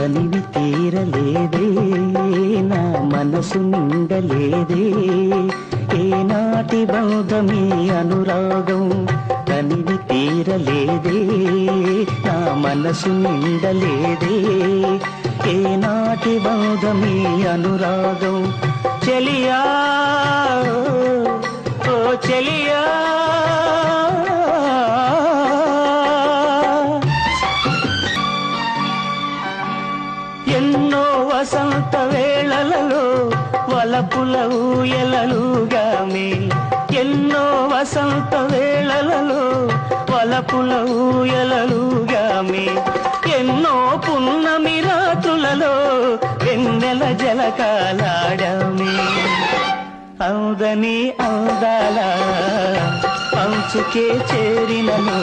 తనివి తీరలేదే నా మనసు నిండలేదే. ఏనాటి బంధమీ అనురాగం తనివి తీరలేదే నా మనసు నిండలేదే. ఏనాటి బంధమీ అనురాగం చెలియా ఓ చెలియా. ఎన్నో వసంత వేళలలో వలపుల ఊయలలుగామే ఎన్నో వసంత వేళలలో వలపుల ఊయలలుగామే ఎన్నో పున్నమి రాత్రులలో వెన్నెల జలకాలాడమే. అవుదని అవుదాల అంచుకే చేరినను.